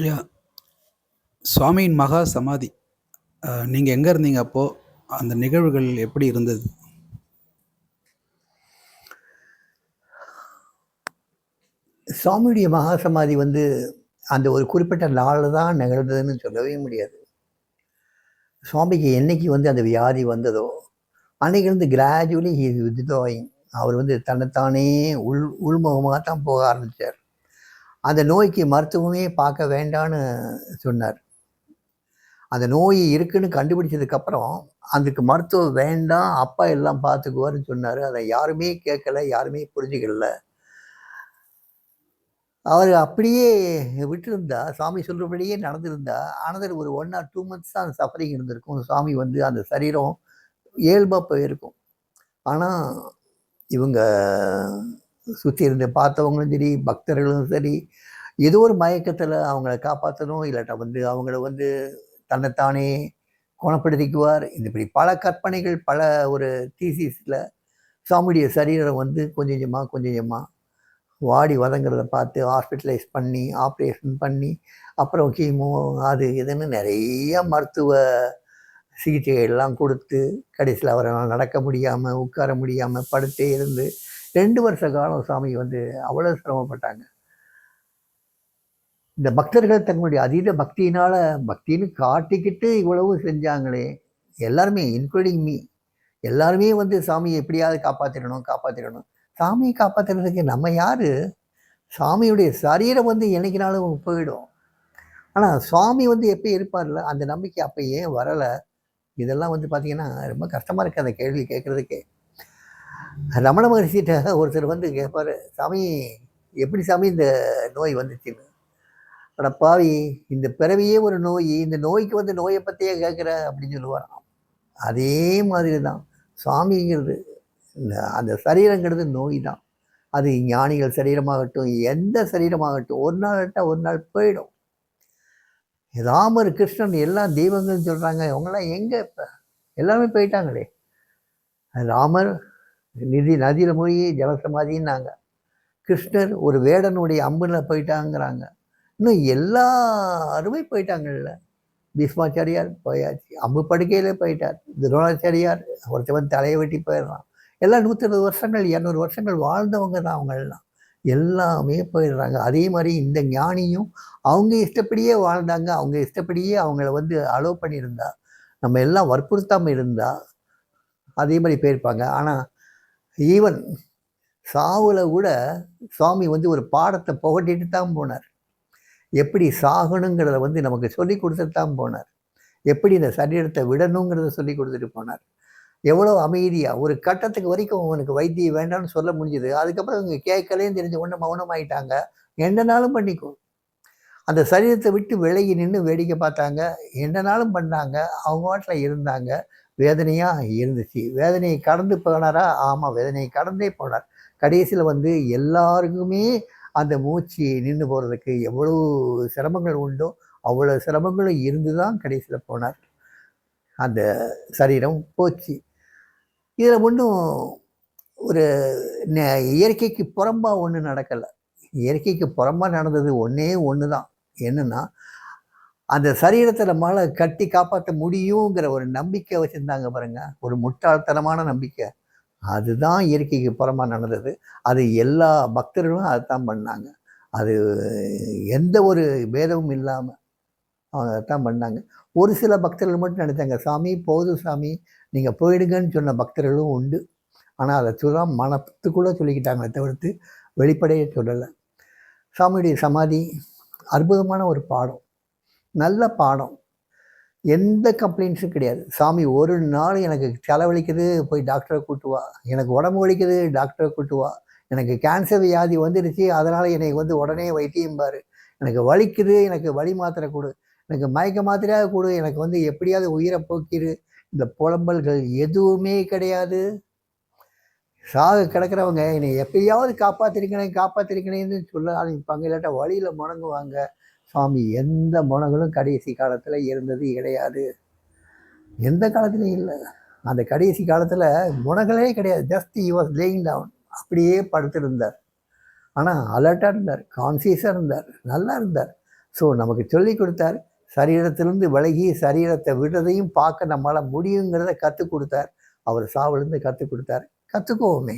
ஐயா சுவாமியின் மகா சமாதி நீங்கள் எங்கே இருந்தீங்க அப்போது அந்த நிகழ்வுகள் எப்படி இருந்தது? சுவாமியுடைய மகா சமாதி வந்து அந்த ஒரு குறிப்பிட்ட நாளில் தான் நிகழ்ந்ததுன்னு சொல்லவே முடியாது. சுவாமிக்கு என்னைக்கு வந்து அந்த வியாதி வந்ததோ அன்னைக்கிருந்து கிராஜுவலி ஹி வித்ட்ராயிங் அவர் வந்து தன்னைத்தானே உள் உள்முகமாக தான் போக ஆரம்பித்தார் அந்த நோய்க்கு மருத்துவமே பார்க்க வேண்டான்னு சொன்னார். அந்த நோய் இருக்குன்னு கண்டுபிடிச்சதுக்கப்புறம் அதுக்கு மருத்துவம் வேண்டாம் அப்பா எல்லாம் பார்த்துக்குவார்னு சொன்னார். அதை யாருமே கேட்கல யாருமே புரிஞ்சுக்கல. அவர் அப்படியே விட்டுருந்தா சாமி சொல்கிறபடியே நடந்திருந்தா ஆனதர் ஒரு ஒன் ஆர் டூ மந்த்ஸ் தான் சஃபரிங் இருந்திருக்கும். சாமி வந்து அந்த சரீரம் இயல்பாக போயிருக்கும். ஆனால் இவங்க சுற்றி இருந்து பார்த்தவங்களும் சரி பக்தர்களும் சரி ஏதோ ஒரு மயக்கத்தில் அவங்கள காப்பாற்றணும் இல்லாட்டா வந்து அவங்கள வந்து தன்னைத்தானே குணப்படுத்திக்குவார். இந்த இப்படி பல கற்பனைகள் பல ஒரு தீசிஸில் சாமியுடைய சரீரம் வந்து கொஞ்சம் கொஞ்சமாக கொஞ்சம் கொஞ்சமாக வாடி வதங்கிறத பார்த்து ஹாஸ்பிட்டலைஸ் பண்ணி ஆப்ரேஷன் பண்ணி அப்புறம் கீமோ அது இதுன்னு நிறைய மருத்துவ சிகிச்சைகள்லாம் கொடுத்து கடைசியில் அவரால் நடக்க முடியாமல் உட்கார முடியாமல் படுத்தே இருந்து ரெண்டு வருஷ காலம் சாமி வந்து அவ்வளோ சிரமப்பட்டாங்க. இந்த பக்தர்கள் தங்களுடைய அதீத பக்தியினால் பக்தின்னு காட்டிக்கிட்டு இவ்வளவு செஞ்சாங்களே எல்லாருமே இன்க்ளூடிங் மீ எல்லாருமே வந்து சாமியை எப்படியாவது காப்பாற்றிடணும் காப்பாற்றிடணும் சாமியை காப்பாற்றுறதுக்கு நம்ம யார்? சாமியுடைய சரீரம் வந்து என்னைக்குனாலும் போயிடும். ஆனால் சுவாமி வந்து எப்போ இருப்பார்ல அந்த நம்பிக்கை அப்போ ஏன் வரலை. இதெல்லாம் வந்து பார்த்திங்கன்னா ரொம்ப கஷ்டமாக இருக்குது அந்த கேள்வி கேட்குறதுக்கே ரமண மகர்ஷிகிட்ட ஒருத்தர் வந்து கேட்பார் சாமி எப்படி சாமி இந்த நோய் வந்துச்சுன்னு? அட பாவி இந்த பிறவியே ஒரு நோய் இந்த நோய்க்கு வந்து நோயை பற்றியே கேட்குற அப்படின்னு சொல்லுவாராம். அதே மாதிரி தான் சுவாமிங்கிறது இந்த அந்த சரீரங்கிறது நோய் தான் அது ஞானிகள் சரீரமாகட்டும் எந்த சரீரமாகட்டும் ஒரு நாள் விட்டால் ஒரு நாள் போயிடும். ராமர் கிருஷ்ணன் எல்லாம் தெய்வங்கள்னு சொல்கிறாங்க இவங்கெல்லாம் எங்கே இப்போ? எல்லாமே போயிட்டாங்களே. ராமர் நிதி நதியில் போய் ஜலசமாதின்னாங்க கிருஷ்ணர் ஒரு வேடனுடைய அம்புல போயிட்டாங்கிறாங்க. இன்னும் எல்லாருமே போயிட்டாங்கல்ல. பீஷ்மாச்சாரியார் போயாச்சு அம்பு படுக்கையில் போயிட்டார். துரோணாச்சாரியார் ஒருத்தவன் தலையை வெட்டி போயிடுறான். எல்லாம் நூற்றி வருஷங்கள் இரநூறு வருஷங்கள் வாழ்ந்தவங்க தான் அவங்கெல்லாம். எல்லாமே போயிடுறாங்க. அதே மாதிரி இந்த ஞானியும் அவங்க இஷ்டப்படியே வாழ்ந்தாங்க. அவங்க இஷ்டப்படியே அவங்கள வந்து அலோவ் பண்ணியிருந்தா நம்ம எல்லாம் வற்புறுத்தாமல் இருந்தால் அதே மாதிரி போயிருப்பாங்க. ஆனால் ஈவன் சாவில் கூட சுவாமி வந்து ஒரு பாடத்தை புகட்டிட்டு தான் போனார். எப்படி சாகணுங்கிறத வந்து நமக்கு சொல்லி கொடுத்துட்டு தான் போனார். எப்படி இந்த சரீரத்தை விடணுங்கிறத சொல்லி கொடுத்துட்டு போனார். எவ்வளோ அமைதியாக ஒரு கட்டத்துக்கு வரைக்கும் அவனுக்கு வைத்தியம் வேண்டாம்னு சொல்ல முடிஞ்சுது. அதுக்கப்புறம் இவங்க கேட்கலையும் தெரிஞ்ச ஒன்று மௌனமாயிட்டாங்க. என்னனாலும் பண்ணிக்கும் அந்த சரீரத்தை விட்டு விலகி நின்று வேடிக்கை பார்த்தாங்க. என்னனாலும் பண்ணாங்க. அவங்க வாட்டில் இருந்தாங்க. வேதனையாக இருந்துச்சு. வேதனையை கடந்து போனாரா? ஆமாம் வேதனையை கடந்தே போனார். கடைசியில் வந்து எல்லாருக்குமே அந்த மூச்சு நின்று போகிறதுக்கு எவ்வளோ சிரமங்கள் உண்டோ அவ்வளோ சிரமங்களும் இருந்து தான் கடைசியில் போனார். அந்த சரீரம் போச்சு. இதில் ஒன்றும் ஒரு இயற்கைக்கு புறம்பாக ஒன்றும் நடக்கலை. இயற்கைக்கு புறம்பாக நடந்தது ஒன்றே ஒன்று தான் என்னென்னா அந்த சரீரத்தை நம்மளால் கட்டி காப்பாற்ற முடியுங்கிற ஒரு நம்பிக்கை வச்சுருந்தாங்க பாருங்க. ஒரு முட்டாள்தனமான நம்பிக்கை. அதுதான் இயற்கைக்கு புறமாக நடந்தது. அது எல்லா பக்தர்களும் அதை தான் பண்ணாங்க. அது எந்த ஒரு பேதமும் இல்லாமல் அவங்க தான் பண்ணாங்க. ஒரு சில பக்தர்கள் மட்டும் நினைத்தாங்க சாமி போதும் சாமி நீங்கள் போயிடுங்கன்னு சொன்ன பக்தர்களும் உண்டு. ஆனால் அதை சொல்ல மனத்துக்குள்ளே சொல்லிக்கிட்டாங்களே தவிர்த்து வெளிப்படையே சொல்லலை. சாமியுடைய சமாதி அற்புதமான ஒரு பாடம். நல்ல பாடம். எந்த கம்ப்ளைண்ட்ஸும் கிடையாது. சாமி ஒரு நாள் எனக்கு செலவழிக்குது போய் டாக்டரை கூட்டு வா. எனக்கு உடம்பு வலிக்குது டாக்டரை கூட்டு வா. எனக்கு கேன்சர் வியாதி வந்துருச்சு அதனால் என்னை வந்து உடனே வைத்தியம் பாரு. எனக்கு வலிக்குது எனக்கு வலி மாத்திரை கொடு. எனக்கு மயக்க மாத்திரையாக கொடு. எனக்கு வந்து எப்படியாவது உயிரை போக்கிடு இந்த புலம்பல்கள் எதுவுமே கிடையாது. சாக கிடக்கிறவங்க என்னை எப்பயாவது காப்பாற்றிருக்கணும் காப்பாற்றிருக்கணும்னு சொல்ல ஆரம்பிப்பாங்க இல்லாட்டா வழியில் முடங்குவாங்க. சுவாமி எந்த முனங்களும் கடைசி காலத்தில் இருந்தது கிடையாது. எந்த காலத்துலையும் இல்லை. அந்த கடைசி காலத்தில் முனங்களே கிடையாது. Just he was laying down அப்படியே படுத்திருந்தார். ஆனால் அலர்ட்டாக இருந்தார். கான்சியஸாக இருந்தார். நல்லா இருந்தார். ஸோ நமக்கு சொல்லி கொடுத்தார். சரீரத்திலிருந்து விலகி சரீரத்தை விடுறதையும் பார்க்க நம்மளால் முடியுங்கிறத கற்றுக் கொடுத்தார். அவர் சாவிலிருந்து கற்றுக் கொடுத்தார். கற்றுக்குவோமே